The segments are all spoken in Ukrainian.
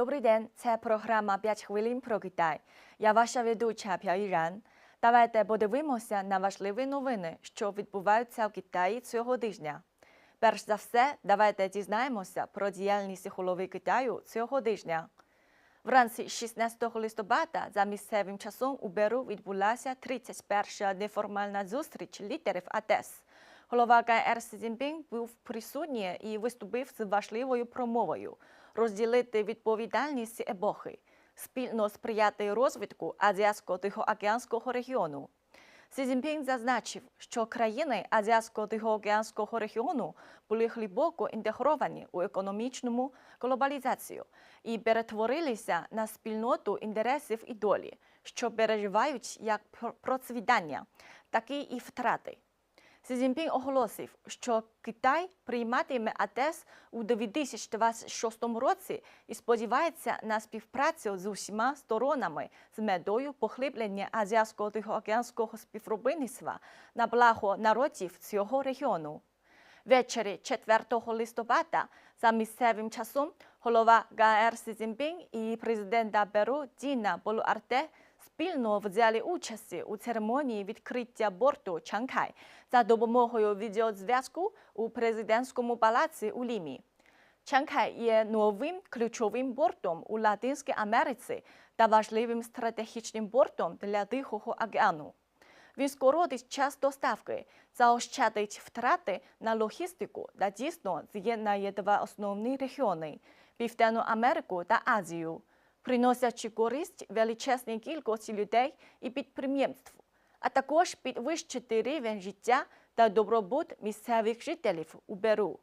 Добрий день, це програма «5 хвилин про Китай. Я ваша ведуча П'яїран. Давайте подивимося на важливі новини, що відбуваються в Китаї цього тижня. Перш за все, давайте дізнаємося про діяльність голови Китаю цього тижня. Вранці 16 листопада за місцевим часом у Беру відбулася 31-ша неформальна зустріч лідерів АТЕС. Голова КР Сі Цзіньпін був присутній і виступив з важливою промовою розділити відповідальність епохи, спільно сприяти розвитку Азіатсько-Тихоокеанського регіону. Сі Цзіньпін зазначив, що країни Азіатсько-Тихоокеанського регіону були глибоко інтегровані у економічному глобалізацію і перетворилися на спільноту інтересів і долі, що переживають як про- процвітання, так і втрати. Сі Цзіньпін оголосив, що Китай прийматиме АТЕС у 2026 році і сподівається на співпрацю з усіма сторонами з метою поглиблення азіатсько-тихоокеанського співробітництва на благо народів цього регіону. Ввечері 4 листопада за місцевим часом голова КР Сі Цзіньпін і президента Перу Діна Болуарте спільно взяли участь у церемонії відкриття борту Чанкай за допомогою відеозв'язку у президентському палаці у Лімі. Чанкай є новим ключовим бортом у Латинській Америці та важливим стратегічним бортом для Тихого океану. Він скоротить час доставки, заощадить втрати на логістику та дійсно з'єднає два основні регіони Південну Америку та Азію, приносячи користь величезній кількості людей і підприємств, а також підвищити рівень життя та добробут місцевих жителів у Беру.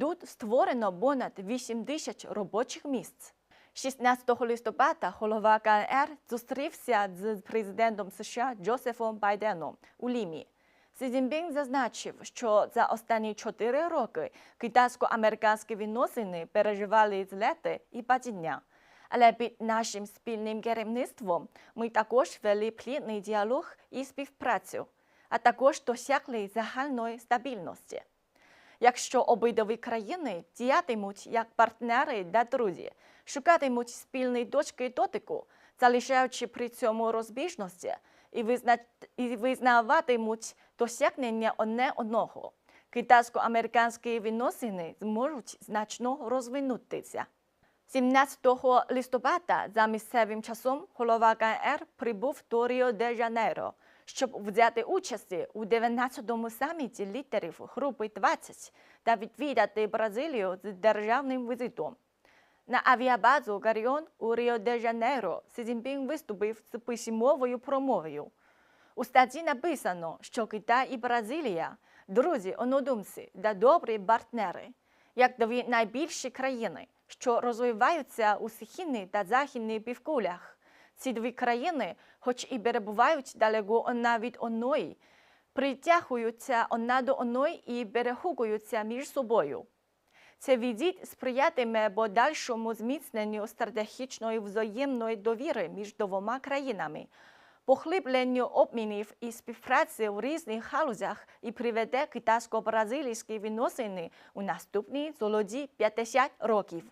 Тут створено понад 8 тисяч робочих місць. 16 листопада голова КНР зустрівся з президентом США Джозефом Байденом у Лімі. Сі Цзіньпін зазначив, що за останні чотири роки китайсько-американські відносини переживали злети і падіння. Але під нашим спільним керівництвом ми також вели плідний діалог і співпрацю, а також досягли загальної стабільності. Якщо обидві країни діятимуть як партнери та друзі, шукатимуть спільні точки дотику, залишаючи при цьому розбіжності і, визна... і визнаватимуть досягнення одне одного, китайсько-американські відносини зможуть значно розвинутися. 17 листопада за місцевим часом голова КНР прибув до Ріо-де-Жанейро, щоб взяти участь у 19-му саміті лідерів групи 20 та відвідати Бразилію з державним візитом. На авіабазу Гаріон у Ріо-де-Жанейро Сі Цзіньпін виступив з письмовою промовою. У статті написано, що Китай і Бразилія – друзі, однодумці та добрі партнери, як дві найбільші країни, що розвиваються у східній та західній півкулях. Ці дві країни, хоч і перебувають далеко одна від одної, притягуються одна до одної і перегукуються між собою. Це візит сприятиме подальшому зміцненню стратегічної взаємної довіри між двома країнами, поглибленню обмінів і співпраці в різних галузях і приведе китайсько-бразилійські відносини у наступні золоті 50 років.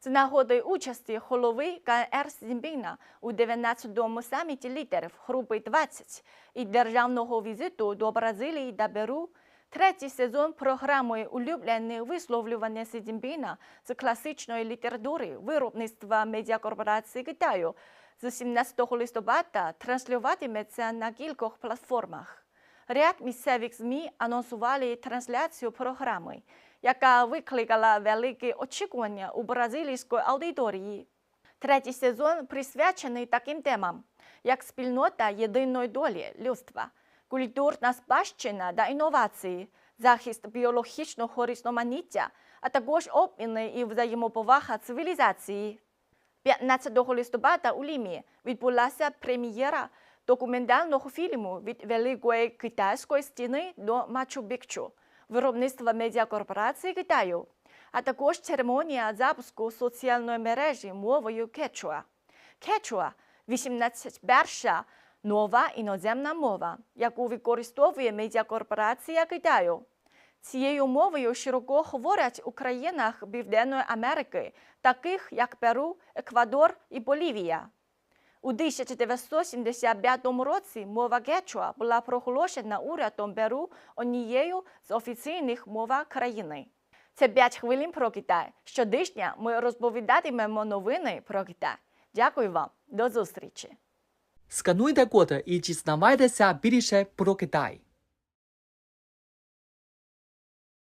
З нагоди участі голови КНР Сі Цзіньпіна у 19-му саміті лідерів групи 20 і державного візиту до Бразилії та Перу Третій сезон програми улюблене висловлювання Сі з класичної літератури виробництва медіакорпорації Китаю з 17 листопада транслюватиметься на кількох платформах. Ряд місцевих ЗМІ анонсували трансляцію програми, яка викликала великі очікування у бразилійської аудиторії. Третій сезон присвячений таким темам, як спільнота єдиної долі людства, культурна спадщина та інновації, захист біологічного різноманіття, а також обміни і взаємоповага цивілізації. 15 листопада у Лімі відбулася прем'єра документального фільму від Великої китайської стіни до Мачу-Пікчу, виробництва медіакорпорації Китаю, а також церемонія запуску соціальної мережі мовою Кечуа. Кечуа – 81-ша нова іноземна мова, яку використовує медіакорпорація Китаю. Цією мовою широко говорять у країнах Південної Америки, таких як Перу, Еквадор і Болівія. У 1975 році мова гечуа була проголошена урядом Перу однією з офіційних мов країни. Це 5 хвилин про Китай. Щодня ми розповідатимемо новини про Китай. Дякую вам. До зустрічі. Скануйте код і дізнавайтеся більше про Китай.